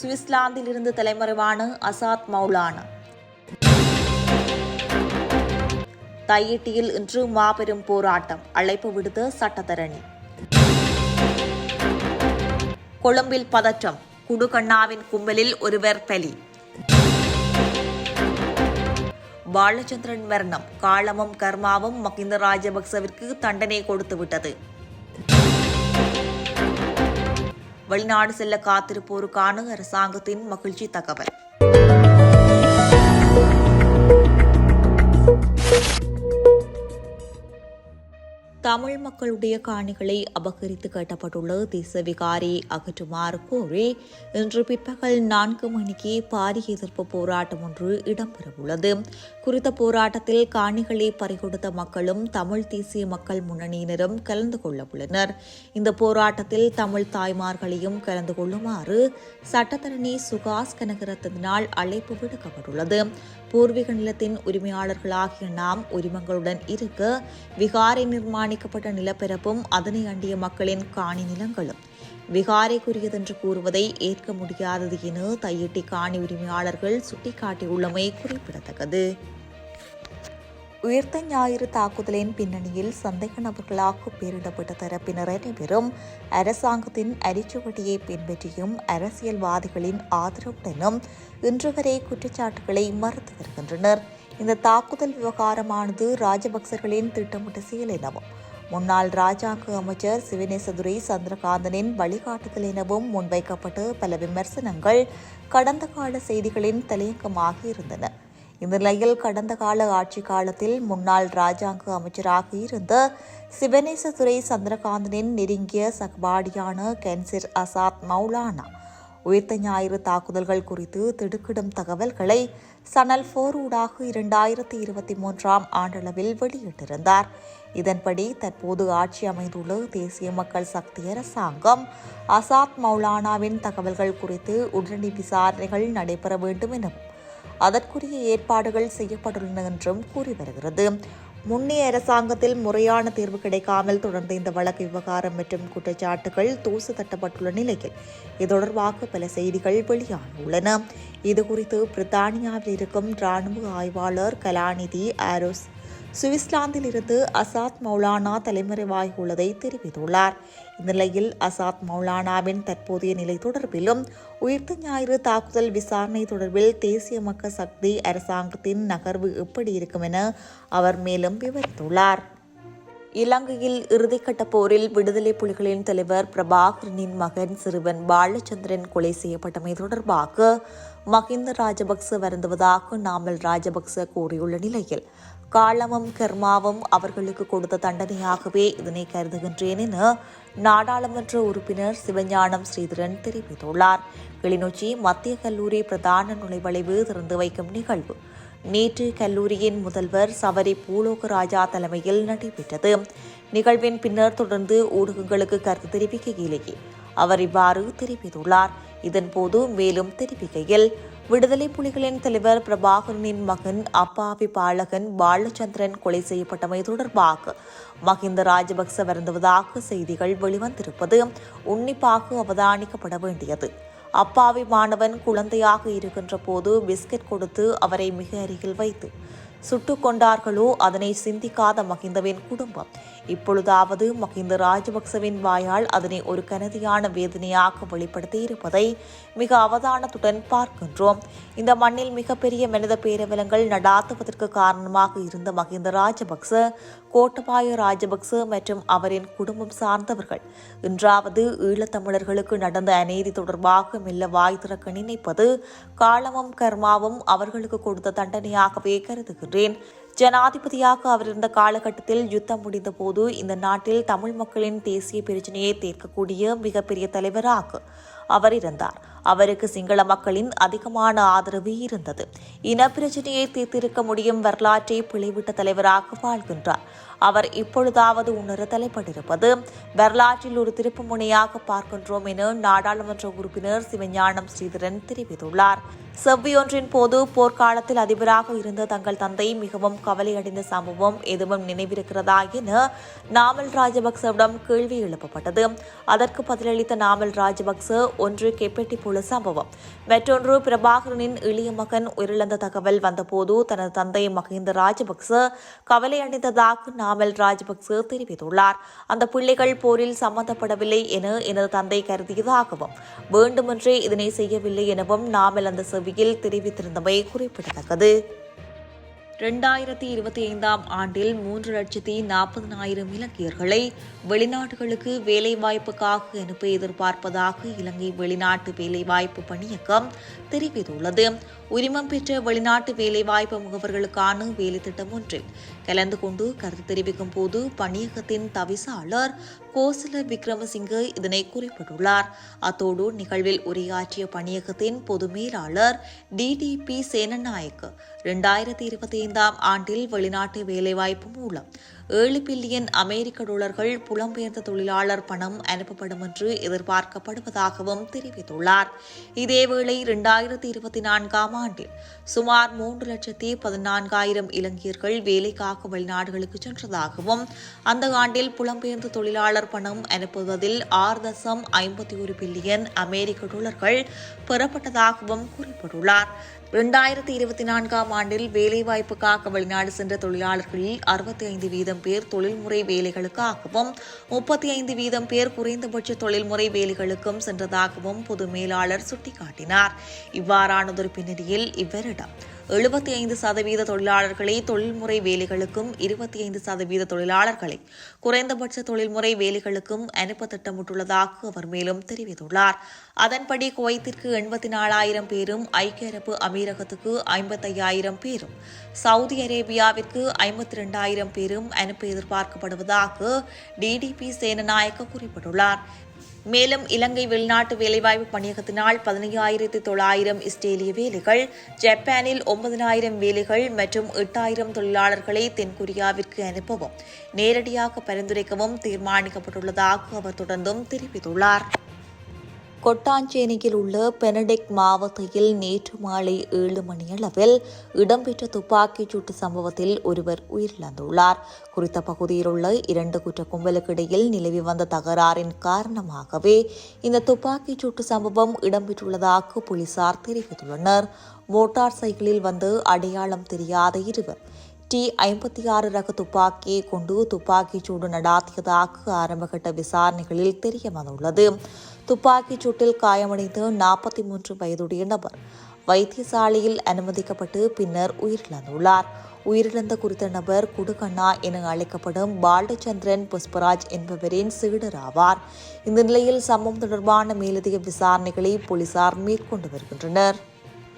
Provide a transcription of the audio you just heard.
சுவிட்சர்லாந்தில் இருந்து தலைமறைவான அசாத் மௌலானா. தையிட்டியில் இன்று மாபெரும் போராட்டம் அழைப்பு விடுத்த சட்டத்தரணி. கொழும்பில் பதற்றம் குடுகண்ணாவின் கும்பலில் ஒருவர் பலி. பாலச்சந்திரன் மரணம் காலமும் கர்மாவும் மகிந்த ராஜபக்சவிற்கு தண்டனை கொடுத்துவிட்டது. வெளிநாடு செல்ல காத்திருப்போருக்கான அரசாங்கத்தின் மகிழ்ச்சி தகவல். தமிழ் மக்களுடைய காணிகளை அபகரித்து கட்டப்பட்டுள்ள தேச விகாரை அகற்றுமாறு கோரி இன்று பிற்பகல் நான்கு மணிக்கு பாரிய எதிர்ப்பு போராட்டம் ஒன்று இடம்பெறவுள்ளது. குறித்த போராட்டத்தில் காணிகளை பறிகொடுத்த மக்களும் தமிழ் தேசிய மக்கள் முன்னணியினரும் கலந்து கொள்ள உள்ளனர் இந்த போராட்டத்தில் தமிழ் தாய்மார்களையும் கலந்து கொள்ளுமாறு சட்டத்தரணி சுகாஸ் கனகரத்தினால் அழைப்பு விடுக்கப்பட்டுள்ளது. பூர்வீக நிலத்தின் உரிமையாளர்களாகிய நாம் உரிமங்களுடன் இருக்க விகாரை நிர்மாணிக்கப்பட்ட நிலப்பரப்பும் அதனை அண்டிய மக்களின் காணி நிலங்களும். விகாரைக்குரியதென்று கூறுவதை ஏற்க முடியாதது என தையிட்டி காணி உரிமையாளர்கள் சுட்டிக்காட்டியுள்ளமை குறிப்பிடத்தக்கது. உயிர்த்த ஞாயிறு தாக்குதலின் பின்னணியில் சந்தேக நபர்களாக பேரிடப்பட்ட தரப்பினர் அனைவரும் அரசாங்கத்தின் அரிச்சுவட்டியை பின்பற்றியும் அரசியல்வாதிகளின் ஆதரவுடனும் இன்று வரை குற்றச்சாட்டுகளை மறுத்து வருகின்றனர். இந்த தாக்குதல் விவகாரமானது ராஜபக்சர்களின் திட்டமிட்ட செயல் எனவும் முன்னாள் ராஜாங்க அமைச்சர் சிவனேசதுரை சந்திரகாந்தனின் வழிகாட்டுதல் எனவும் முன்வைக்கப்பட்டு பல விமர்சனங்கள் கடந்த கால செய்திகளின் தலையங்கமாக இருந்தன. இந்த நிலையில் கடந்த கால ஆட்சி காலத்தில் முன்னாள் ராஜாங்க அமைச்சராக இருந்த சிவனேசதுரை சந்திரகாந்தனின் நெருங்கிய சகபாடியான கென்சிர் அசாத் மௌலானா உயிர்த்த ஞாயிறு தாக்குதல்கள் குறித்து திடுக்கிடும் தகவல்களை சனல் போர் ஊடாக இரண்டாயிரத்தி இருபத்தி மூன்றாம் ஆண்டளவில் வெளியிட்டிருந்தார். இதன்படி தற்போது ஆட்சி அமைந்துள்ள தேசிய மக்கள் சக்தி அரசாங்கம் அசாத் மௌலானாவின் தகவல்கள் குறித்து உடனடி விசாரணைகள் நடைபெற வேண்டும் எனவும் அதற்குரிய ஏற்பாடுகள் செய்யப்பட்டுள்ளன என்றும் கூறி வருகிறது. முன்னைய அரசாங்கத்தில் முறையான தீர்வு கிடைக்காமல் தொடர்ந்த இந்த வழக்கு விவகாரம் மற்றும் குற்றச்சாட்டுகள் தூசு தட்டப்பட்டுள்ள நிலையில் இது தொடர்பாக பல செய்திகள் வெளியாகியுள்ளன. இதுகுறித்து பிரித்தானியாவில் இருக்கும் ராணுவ ஆய்வாளர் கலாநிதி ஆரோஸ் சுவிஸ்லாந்திலிருந்து இருந்து அசாத் மௌலானா தலைமறைவாகியுள்ளதை தெரிவித்துள்ளார். இந்நிலையில் அசாத் மௌலானாவின் தற்போதைய நிலை தொடர்பிலும் உயிர்த்த ஞாயிறு தாக்குதல் விசாரணை தொடர்பில் தேசிய மக்கள் சக்தி அரசாங்கத்தின் நகர்வு எப்படி இருக்கும் என அவர் மேலும் விவரித்துள்ளார். இலங்கையில் இறுதிக்கட்ட போரில் விடுதலை புலிகளின் தலைவர் பிரபாகரனின் மகன் சிறுவன் பாலச்சந்திரன் கொலை செய்யப்பட்டமை தொடர்பாக மஹிந்த ராஜபக்ச வருந்துவதாக நாமல் ராஜபக்ச கூறியுள்ள நிலையில் காலமும் கர்மாவும் அவர்களுக்கு கொடுத்த தண்டனையாகவே இதனை கருதுகின்றேன் என நாடாளுமன்ற உறுப்பினர் சிவஞானம் ஸ்ரீதரன் தெரிவித்துள்ளார். கிளிநொச்சி மத்திய கல்லூரி பிரதான நுழைவளைவு திறந்து வைக்கும் நிகழ்வு. நேற்று கல்லூரியின் முதல்வர் சவரி பூலோகராஜா தலைமையில் நடைபெற்றது. நிகழ்வின் பின்னர் தொடர்ந்து ஊடகங்களுக்கு கருத்து தெரிவிக்கையிலேயே அவர் இவ்வாறு தெரிவித்துள்ளார். இதன்போது மேலும் தெரிவிக்கையில் விடுதலை புலிகளின் தலைவர் பிரபாகரனின் மகன் அப்பாவி பாலகன் பாலச்சந்திரன் கொலை செய்யப்பட்டமை தொடர்பாக மஹிந்த ராஜபக்ச வருந்துவதாக செய்திகள் வெளிவந்திருப்பது உன்னிப்பாக அவதானிக்கப்பட வேண்டியது. அப்பாவி மாணவன் குழந்தையாக இருக்கின்ற போது பிஸ்கட் கொடுத்து அவரை மிக அருகில் வைத்து சுட்டுக் கொண்டார்களோ அதனை சிந்திக்காத மகிந்தவின் குடும்பம் இப்பொழுதாவது மகிந்த ராஜபக்சவின் வாயால் அதனை ஒரு கனதியான வேதனையாக வெளிப்படுத்தி இருப்பதை மிக அவதானத்துடன் பார்க்கின்றோம். இந்த மண்ணில் மிகப்பெரிய மனித பேரவலங்கள் நடாத்துவதற்கு காரணமாக இருந்த மகிந்த ராஜபக்ச கோட்டபாய ராஜபக்ச மற்றும் அவரின் குடும்பம் சார்ந்தவர்கள். இன்றாவது ஈழத்தமிழர்களுக்கு நடந்த அநீதி தொடர்பாக மெல்ல வாய் திறக்க நினைப்பது காலமும் கர்மாவும் அவர்களுக்கு கொடுத்த தண்டனையாகவே கருதுகின்றேன். ஜனாதிபதியாக அவர் இருந்த காலகட்டத்தில் யுத்தம் முடிந்த போது இந்த நாட்டில் தமிழ் மக்களின் தேசிய பிரச்சனையை தீர்க்கக்கூடிய மிகப்பெரிய தலைவராக அவர் இருந்தார். அவருக்கு சிங்கள மக்களின் அதிகமான ஆதரவு இருந்தது. இனப்பிரச்சனையை தீர்த்திருக்க முடியும் வரலாற்றை பிழைவிட்ட தலைவராக வாழ்கின்றார். அவர் இப்பொழுதாவது உணர தலைப்பட்டிருப்பது வரலாற்றில் ஒரு திருப்பு முனையாக பார்க்கின்றோம் என நாடாளுமன்ற உறுப்பினர் சிவஞானம் ஸ்ரீதரன் தெரிவித்துள்ளார். செவ்வியொன்றின் போது போர்க்காலத்தில் அதிபராக இருந்த தங்கள் தந்தை மிகவும் கவலையடைந்த சம்பவம் எதுவும் நினைவிருக்கிறதா என நாமல் ராஜபக்சவிடம் கேள்வி எழுப்பப்பட்டது. அதற்கு பதிலளித்த நாமல் ராஜபக்ச ஒன்று கெப்பெட்டி கொலை சம்பவம். மற்றொன்று பிரபாகரனின் இளைய மகன் உயிரிழந்த தகவல் வந்தபோது தனது தந்தை மஹிந்த ராஜபக்ச கவலை அடைந்ததாக நாமல் ராஜபக்ச தெரிவித்துள்ளார். அந்த பிள்ளைகள் போரில் சம்பந்தப்படவில்லை என எனது தந்தை கருதியதாகவும் வேண்டுமென்றே இதனை செய்யவில்லை எனவும் நாமல் அந்த செவியில் தெரிவித்திருந்தமை குறிப்பிடத்தக்கது. ரெண்டாயிரத்தி இருபத்தி ஐந்தாம் ஆண்டில் மூன்று லட்சத்தி நாற்பதினாயிரம் இலங்கையர்களை வெளிநாடுகளுக்கு வேலைவாய்ப்புக்காக அனுப்ப எதிர்பார்ப்பதாக இலங்கை வெளிநாட்டு வேலைவாய்ப்பு பணியகம் தெரிவித்துள்ளது. உரிமம் பெற்ற வெளிநாட்டு வேலைவாய்ப்பு முகவர்களுக்கான வேலை திட்டம் ஒன்றில் கலந்து கொண்டு கருத்து தெரிவிக்கும் போது பணியகத்தின் தவிசாளர் கோசல விக்ரமசிங்க இதனை குறிப்பிட்டுள்ளார். அத்தோடு நிகழ்வில் உரையாற்றிய பணியகத்தின் பொது மேலாளர் டிடிபி சேனநாயக் இரண்டாயிரத்தி இருபத்தி ஐந்தாம் ஆண்டில் வெளிநாட்டு வேலைவாய்ப்பு மூலம் ஏழு பில்லியன் அமெரிக்க டாலர்கள் புலம்பெயர்ந்த தொழிலாளர் பணம் அனுப்பப்படும் என்று எதிர்பார்க்கப்படுவதாகவும் தெரிவித்துள்ளார். இதேவேளை இரண்டாயிரத்தி இருபத்தி நான்காம் ஆண்டில் சுமார் மூன்று லட்சத்தி பதினான்காயிரம் இலங்கையர்கள் வேலைக்காக வெளிநாடுகளுக்கு சென்றதாகவும் அந்த ஆண்டில் புலம்பெயர்ந்த தொழிலாளர் பணம் அனுப்புவதில் ஆறு தசம் ஐம்பத்தி ஒரு பில்லியன் அமெரிக்க டாலர்கள் பெறப்பட்டதாகவும் குறிப்பிட்டுள்ளார். இரண்டாயிரத்தி இருபத்தி நான்காம் ஆண்டில் வேலைவாய்ப்புக்காக வெளிநாடு சென்ற தொழிலாளர்களில் அறுபத்தி ஐந்து வீதம் பேர் தொழில்முறை வேலைகளுக்காகவும் முப்பத்தி ஐந்து வீதம் பேர் குறைந்தபட்ச தொழில்முறை வேலைகளுக்கும் சென்றதாகவும் பொது மேலாளர் சுட்டிக்காட்டினார். இவ்வாறானதொரு பின்னணியில் இவ்வரிடம் எழுபத்தி ஐந்து சதவீத தொழிலாளர்களை தொழில்முறை வேலைகளுக்கும் இருபத்தி ஐந்து சதவீத தொழிலாளர்களை குறைந்தபட்ச தொழில்முறை வேலைகளுக்கும் அனுப்ப திட்டமிட்டுள்ளதாக அவர் மேலும் தெரிவித்துள்ளார். அதன்படி குவைத்திற்கு எண்பத்தி நாலாயிரம் பேரும் ஐக்கிய அரபு அமீரகத்துக்கு ஐம்பத்தையாயிரம் பேரும் சவுதி அரேபியாவிற்கு ஐம்பத்தி ரெண்டாயிரம் பேரும் அனுப்ப எதிர்பார்க்கப்படுவதாக டிடிபி சேனநாயக்க குறிப்பிட்டுள்ளார். மேலும் இலங்கை வெளிநாட்டு வேலைவாய்ப்பு பணியகத்தினால் பதினையாயிரத்தி தொள்ளாயிரம் இஸ்ரேலிய வேலைகள் ஜப்பானில் ஒன்பதனாயிரம் வேலைகள் மற்றும் எட்டாயிரம் தொழிலாளர்களை தென்கொரியாவிற்கு அனுப்பவும் நேரடியாக பரிந்துரைக்கவும் தீர்மானிக்கப்பட்டுள்ளதாக அவர் தொடர்ந்தும் தெரிவித்துள்ளார். கொட்டாஞ்சேனியில் உள்ள பெனடிக் மாவட்டத்தில் நேற்று மாலை ஏழு மணியளவில் இடம்பெற்ற துப்பாக்கிச் சூட்டு சம்பவத்தில் ஒருவர் உயிரிழந்துள்ளார். குறித்த பகுதியில் உள்ள இரண்டு குற்ற கும்பலுக்கு இடையில் நிலவி வந்த தகராறின் காரணமாகவே இந்த துப்பாக்கிச் சூட்டு சம்பவம் இடம்பெற்றுள்ளதாக போலீசார் தெரிவித்துள்ளனர். மோட்டார் சைக்கிளில் வந்து அடையாளம் தெரியாத இருவர். டி ஐம்பத்தி ஆறு ரக துப்பாக்கியை கொண்டு துப்பாக்கிச் சூடு நடாத்தியதாக ஆரம்பகட்ட விசாரணைகளில் தெரிய வந்துள்ளது துப்பாக்கிச் சூட்டில் காயமடைந்த நாற்பத்தி மூன்று வயதுடைய நபர் வைத்தியசாலையில் அனுமதிக்கப்பட்டு பின்னர் உயிரிழந்துள்ளார். உயிரிழந்த குறித்த நபர் குடுகண்ணா என அழைக்கப்படும் பாலச்சந்திரன் புஷ்பராஜ் என்பவரின் சீடர் ஆவார் இந்த நிலையில் சம்பவம் தொடர்பான மேலதிக விசாரணைகளை போலீசார் மேற்கொண்டு வருகின்றனர்.